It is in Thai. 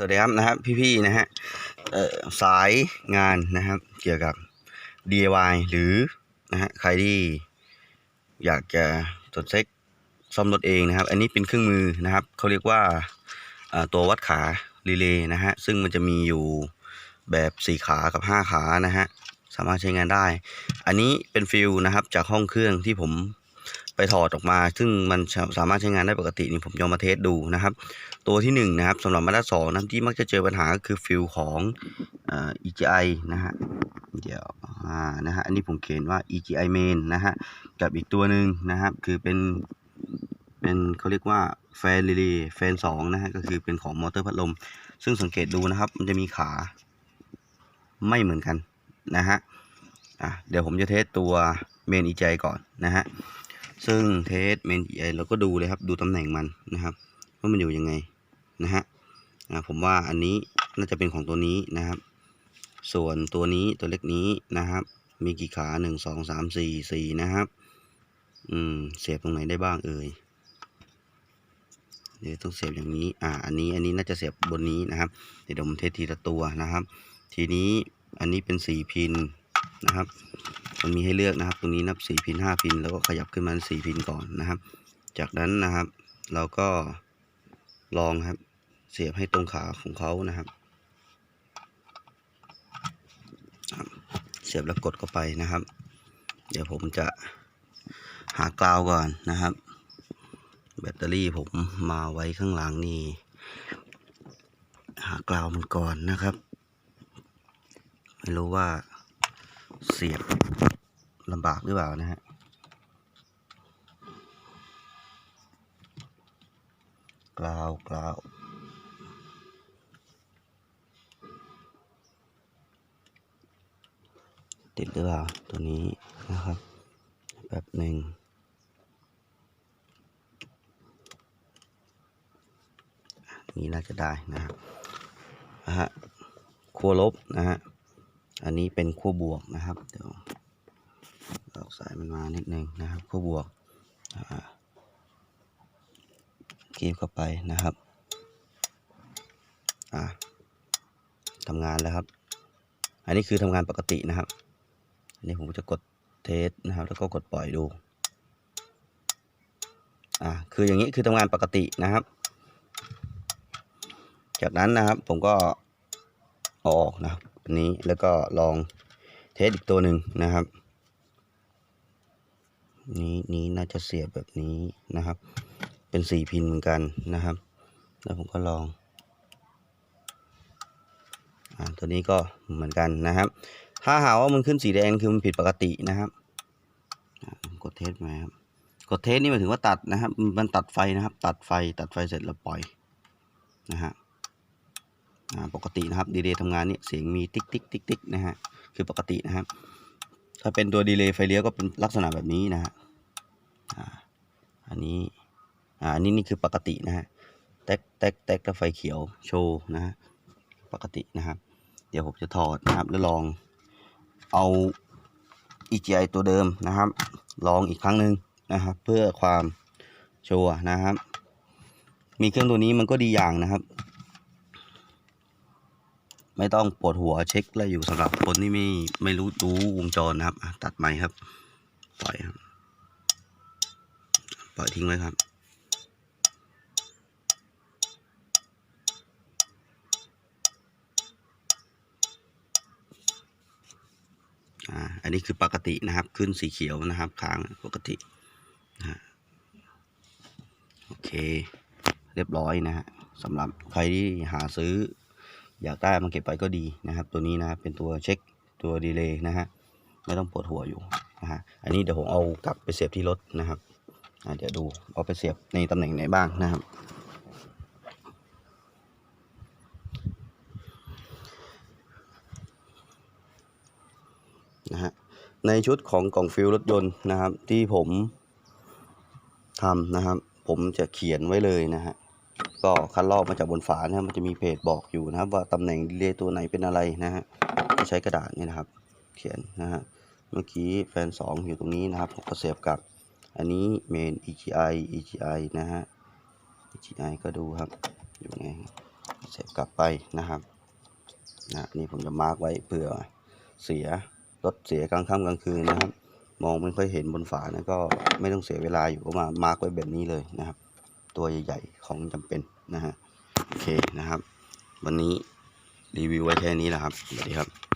สวัสดีครับนะครับพี่ๆนะฮะสายงานนะครับเกี่ยวกับ DIY หรือนะฮะใครที่อยากจะตรวจเช็คซ่อมรถเองนะครับ อันนี้เป็นเครื่องมือนะครับเขาเรียกว่าตัววัดขารีเลย์นะฮะซึ่งมันจะมีอยู่แบบ4ขากับ 5 ขานะฮะสามารถใช้งานได้ อันนี้เป็นฟิลนะครับจากห้องเครื่องที่ผม ไปถอดออกมา ซึ่งมันสามารถใช้งานได้ปกตินี่ผมยอมมาเทสดูนะครับ ตัวที่หนึ่งนะครับสำหรับมาตราสองนะที่มักจะเจอปัญหาก็คือฟิลของอ EGI นะฮะเดี๋ยวอ่านะฮะอันนี้ผมเขียนว่า EGI main นะฮะกับอีกตัวหนึ่งนะครับ คือเป็นเป็นเขาเรียกว่าแฟนรีเลย์แฟนสองนะฮะก็คือเป็นของมอเตอร์พัดลม ซึ่งสังเกตดูนะครับ มันจะมีขาไม่เหมือนกันนะฮะอะเดี๋ยวผมจะเทสตัว main EGI ก่อนนะฮะ ซึ่งเทส main EGI เราก็ดูเลยครับ ดูตำแหน่งมันนะครับว่ามันอยู่ยังไงนะฮะผมว่าอันนี้น่าจะเป็นของตัวนี้นะครับ ส่วนตัวนี้ตัวเล็กนี้นะครับ มีกี่ขาหนึ่งสองสามสี่สี่นะครับ อืมเสียบตรงไหนได้บ้างเอ่ยเดี๋ยวต้องเสียบอย่างนี้ อ่า อันนี้ อันนี้น่าจะเสียบบนนี้นะครับ เดี๋ยวผมเทสทีละตัวนะครับ ทีนี้อันนี้เป็นสี่พินนะครับ มันมีให้เลือกนะครับ ตรงนี้นับสี่พินห้าพิน แล้วก็ขยับขึ้นมาสี่พินก่อนนะครับ จากนั้นนะครับ เราก็ลองครับ เสียบให้ตรงขาของเขานะครับครับเสียบแล้วกดเข้าไปนะครับ เดี๋ยวผมจะหากราวก่อนนะครับ แบตเตอรี่ผมมาไว้ข้างหลังนี่หากราวมันก่อนนะครับ ไม่รู้ว่า เสียบลำบากหรือเปล่านะฮะกราวกราวติดหรือเปล่าตัวนี้นะครับแบบหนึ่งนี่น่าจะได้นะครับนะฮะขั้วลบนะฮะ อันนี้เป็นขั้วบวกนะครับ เดี๋ยวลอกสายมันมานิดนึงนะครับขั้วบวกอ่าคีบเข้าไปนะครับ อ่าทำงานแล้วครับ อันนี้คือทำงานปกตินะครับ อันนี้ผมจะกดเทสนะครับ แล้วก็กดปล่อยดู อ่า คืออย่างนี้คือทำงานปกตินะครับ จากนั้นนะครับผมก็เอาออกนะครับ อันนี้แล้วก็ลองเทสอีกตัวหนึ่งนะครับ นี้นี้น่าจะเสียบแบบนี้นะครับ เป็นสี่พินเหมือนกันนะครับ แล้วผมก็ลองอ่าตัวนี้ก็เหมือนกันนะครับ ถ้าหาว่ามันขึ้นสีแดงคือมันผิดปกตินะครับกดเทสมาครับกดเทสนี่หมายถึงว่าตัดนะครับ มันตัดไฟนะครับ ตัดไฟตัดไฟเสร็จแล้วปล่อยนะฮะ ปกตินะครับดีเลย์ทำงานนี่เสียงมีติ๊กติ๊กติ๊กติ๊กนะฮะคือปกตินะครับ ถ้าเป็นตัวดีเลย์ไฟเลี้ยวก็เป็นลักษณะแบบนี้นะฮะอันนี้อันนี้นี่คือปกตินะฮะแท็กแท็กแท็กแล้วไฟเขียวโชว์นะฮะปกตินะครับ เดี๋ยวผมจะถอดนะครับแล้วลองเอา EGI ตัวเดิมนะครับ ลองอีกครั้งหนึ่งนะครับ เพื่อความชัวร์นะครับ มีเครื่องตัวนี้มันก็ดีอย่างนะครับ ไม่ต้องปวดหัวเช็คอะไรอยู่สำหรับคนที่ไม่ไม่รู้รู้วงจรนะครับ ตัดไม้ครับ ปล่อยครับ ปล่อยทิ้งไว้ครับอ่าอันนี้คือปกตินะครับ ขึ้นสีเขียวนะครับค้างปกตินะฮะโอเค เรียบร้อยนะฮะสำหรับใครที่หาซื้อ อยากได้มาเก็บไว้ก็ดีนะครับ ตัวนี้นะครับเป็นตัวเช็คตัวดีเลย์นะฮะไม่ต้องปวดหัวอยู่นะฮะอันนี้เดี๋ยวผมเอากลับไปเสียบที่รถนะครับเดี๋ยวดูเอาไปเสียบในตำแหน่งไหนบ้างนะครับ นะฮะในชุดของกล่องฟิลรถยนต์นะครับที่ผมทำนะครับ ผมจะเขียนไว้เลยนะฮะ ก็คัดลอกมาจากบนฝานะมันจะมีเพจบอกอยู่นะครับว่าตำแหน่งดีเลยตัวไหนเป็นอะไรนะฮะใช้กระดาษนี่นะครับ เขียนนะฮะเมื่อกี้แฟน2ออยู่ตรงนี้นะครับก็เสียบกับอันนี้เมน EGI EGI นะฮะ EGI ก็ดูครับอยู่ไงเสียบกลับไปนะครับนะนี่ผมจะมาร์กไว้เผื่อเสียรถเสียกลางค่ำกลางคืนนะครับ มองไม่ค่อยเห็นบนฝานะก็ไม่ต้องเสียเวลาอยู่ก็มามาร์กไว้แบบนี้เลยนะครับ ตัวใหญ่ๆ ของจำเป็นนะฮะ โอเคนะครับ วันนี้รีวิวไว้แค่นี้แหละครับ สวัสดีครับ